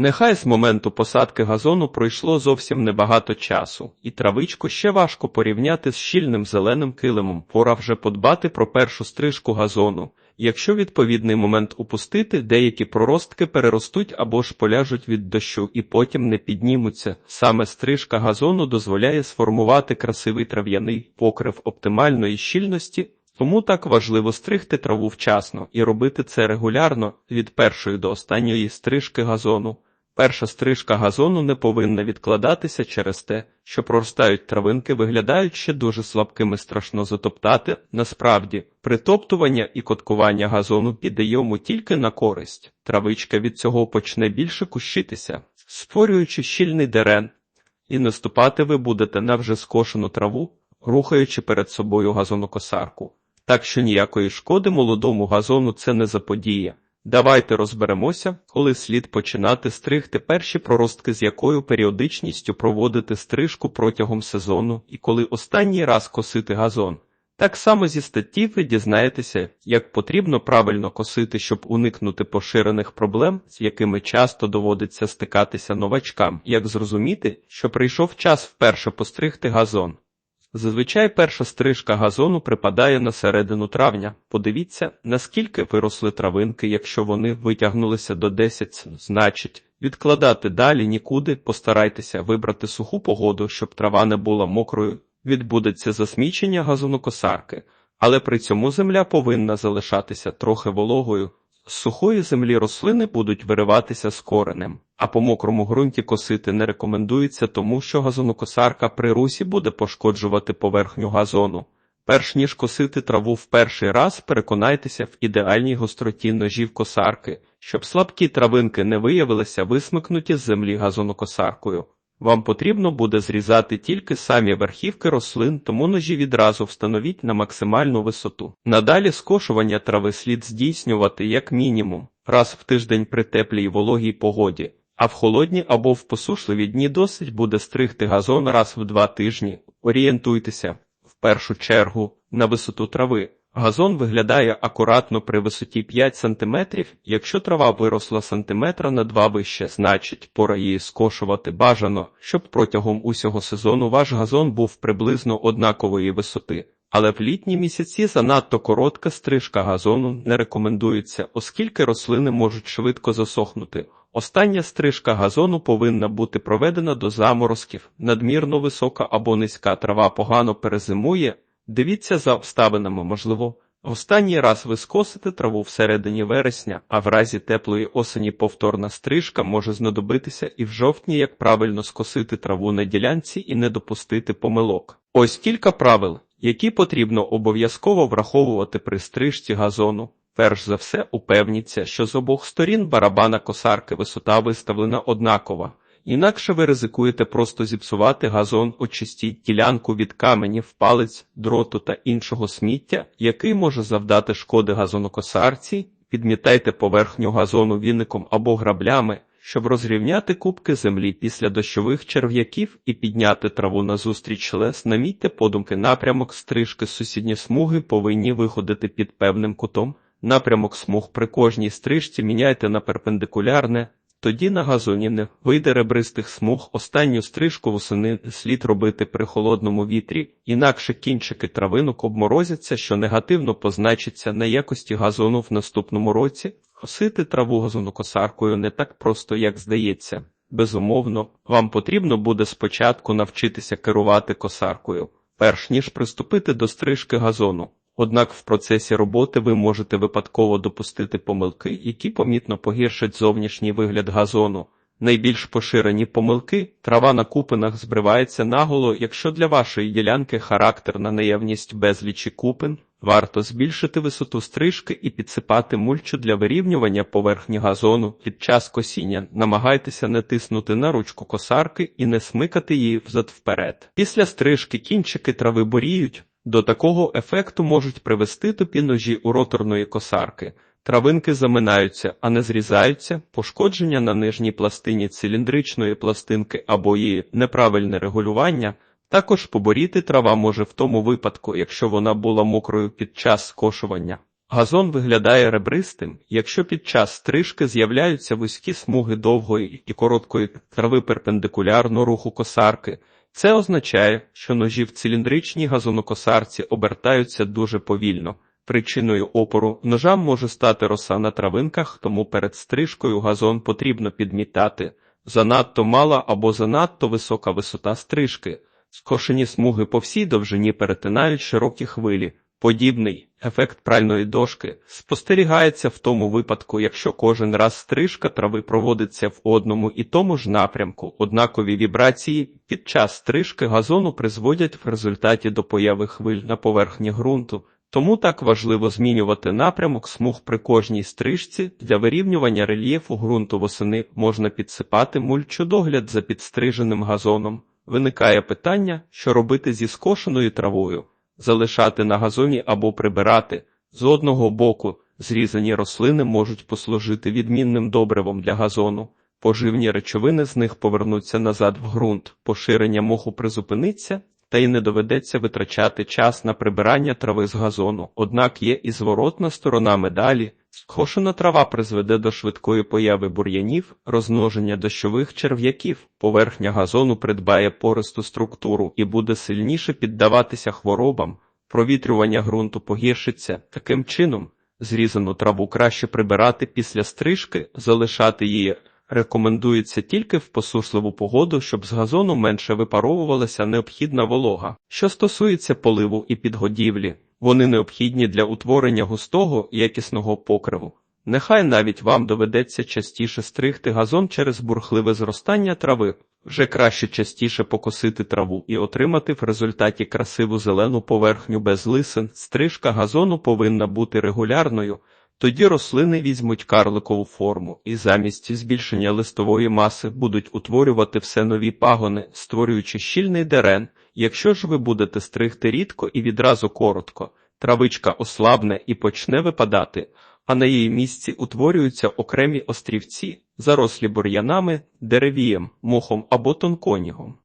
Нехай з моменту посадки газону пройшло зовсім небагато часу, і травичку ще важко порівняти з щільним зеленим килимом. Пора вже подбати про першу стрижку газону. Якщо відповідний момент упустити, деякі проростки переростуть або ж поляжуть від дощу і потім не піднімуться. Саме стрижка газону дозволяє сформувати красивий трав'яний покрив оптимальної щільності. Тому так важливо стригти траву вчасно і робити це регулярно від першої до останньої стрижки газону. Перша стрижка газону не повинна відкладатися через те, що проростають травинки, виглядають ще дуже слабкими, страшно затоптати. Насправді, притоптування і коткування газону піде йому тільки на користь. Травичка від цього почне більше кущитися, створюючи щільний дерен. І наступати ви будете на вже скошену траву, рухаючи перед собою газонокосарку. Так що ніякої шкоди молодому газону це не заподіє. Давайте розберемося, коли слід починати стригти перші проростки, з якою періодичністю проводити стрижку протягом сезону, і коли останній раз косити газон. Так само зі статті ви дізнаєтеся, як потрібно правильно косити, щоб уникнути поширених проблем, з якими часто доводиться стикатися новачкам, як зрозуміти, що прийшов час вперше постригти газон. Зазвичай перша стрижка газону припадає на середину травня. Подивіться, наскільки виросли травинки, якщо вони витягнулися до 10, значить, відкладати далі нікуди, постарайтеся вибрати суху погоду, щоб трава не була мокрою, відбудеться засмічення газонокосарки, але при цьому земля повинна залишатися трохи вологою. З сухої землі рослини будуть вириватися з коренем, а по мокрому ґрунті косити не рекомендується, тому що газонокосарка при русі буде пошкоджувати поверхню газону. Перш ніж косити траву в перший раз, переконайтеся в ідеальній гостроті ножів косарки, щоб слабкі травинки не виявилися висмикнуті з землі газонокосаркою. Вам потрібно буде зрізати тільки самі верхівки рослин, тому ножі відразу встановіть на максимальну висоту. Надалі скошування трави слід здійснювати як мінімум раз в тиждень при теплій вологій погоді, а в холодні або в посушливі дні досить буде стригти газон раз в два тижні. Орієнтуйтеся в першу чергу на висоту трави. Газон виглядає акуратно при висоті 5 см, якщо трава виросла сантиметра на 2 вище, значить пора її скошувати бажано, щоб протягом усього сезону ваш газон був приблизно однакової висоти. Але в літні місяці занадто коротка стрижка газону не рекомендується, оскільки рослини можуть швидко засохнути. Остання стрижка газону повинна бути проведена до заморозків, надмірно висока або низька трава погано перезимує. Дивіться за обставинами, можливо, останній раз ви скосите траву всередині вересня, а в разі теплої осені повторна стрижка може знадобитися і в жовтні, як правильно скосити траву на ділянці і не допустити помилок. Ось кілька правил, які потрібно обов'язково враховувати при стрижці газону. Перш за все, упевніться, що з обох сторін барабана косарки висота виставлена однакова. Інакше ви ризикуєте просто зіпсувати газон, очистіть ділянку від каменів, палець, дроту та іншого сміття, який може завдати шкоди газонокосарці, підмітайте поверхню газону віником або граблями, щоб розрівняти кубки землі після дощових черв'яків і підняти траву назустріч лес, намітьте подумки напрямок стрижки сусідні смуги повинні виходити під певним кутом. Напрямок смуг при кожній стрижці міняйте на перпендикулярне, тоді на газоні не вийде ребристих смуг. Останню стрижку восени слід робити при холодному вітрі, інакше кінчики травинок обморозяться, що негативно позначиться на якості газону в наступному році. Косити траву газонокосаркою не так просто, як здається. Безумовно, вам потрібно буде спочатку навчитися керувати косаркою, перш ніж приступити до стрижки газону. Однак в процесі роботи ви можете випадково допустити помилки, які помітно погіршать зовнішній вигляд газону. Найбільш поширені помилки трава на купинах збривається наголо, якщо для вашої ділянки характерна наявність безлічі купин, варто збільшити висоту стрижки і підсипати мульчу для вирівнювання поверхні газону під час косіння. Намагайтеся не тиснути на ручку косарки і не смикати її взад вперед. Після стрижки кінчики трави боріють. До такого ефекту можуть привести тупі ножі у роторної косарки. Травинки заминаються, а не зрізаються, пошкодження на нижній пластині циліндричної пластинки або її неправильне регулювання. Також поборіти трава може в тому випадку, якщо вона була мокрою під час скошування. Газон виглядає ребристим, якщо під час стрижки з'являються вузькі смуги довгої і короткої трави перпендикулярно руху косарки. Це означає, що ножі в циліндричній газонокосарці обертаються дуже повільно. Причиною опору ножам може стати роса на травинках, тому перед стрижкою газон потрібно підмітати. Занадто мала або занадто висока висота стрижки. Скошені смуги по всій довжині перетинають широкі хвилі. Подібний ефект пральної дошки спостерігається в тому випадку, якщо кожен раз стрижка трави проводиться в одному і тому ж напрямку. Однакові вібрації під час стрижки газону призводять в результаті до появи хвиль на поверхні ґрунту. Тому так важливо змінювати напрямок смуг при кожній стрижці. Для вирівнювання рельєфу ґрунту восени можна підсипати мульчодогляд за підстриженим газоном. Виникає питання, що робити зі скошеною травою залишати на газоні або прибирати. З одного боку, зрізані рослини можуть послужити відмінним добривом для газону. Поживні речовини з них повернуться назад в ґрунт, поширення моху призупиниться, та й не доведеться витрачати час на прибирання трави з газону. Однак є і зворотна сторона медалі. Скошена трава призведе до швидкої появи бур'янів, розмноження дощових черв'яків. Поверхня газону придбає пористу структуру і буде сильніше піддаватися хворобам. Провітрювання ґрунту погіршиться. Таким чином, зрізану траву краще прибирати після стрижки, залишати її рекомендується тільки в посушливу погоду, щоб з газону менше випаровувалася необхідна волога. Що стосується поливу і підгодівлі, вони необхідні для утворення густого якісного покриву. Нехай навіть вам доведеться частіше стригти газон через бурхливе зростання трави. Вже краще частіше покосити траву і отримати в результаті красиву зелену поверхню без лисин. Стрижка газону повинна бути регулярною. Тоді рослини візьмуть карликову форму і замість збільшення листової маси будуть утворювати все нові пагони, створюючи щільний дерен. Якщо ж ви будете стригти рідко і відразу коротко, травичка ослабне і почне випадати, а на її місці утворюються окремі острівці, зарослі бур'янами, деревієм, мохом або тонконігом.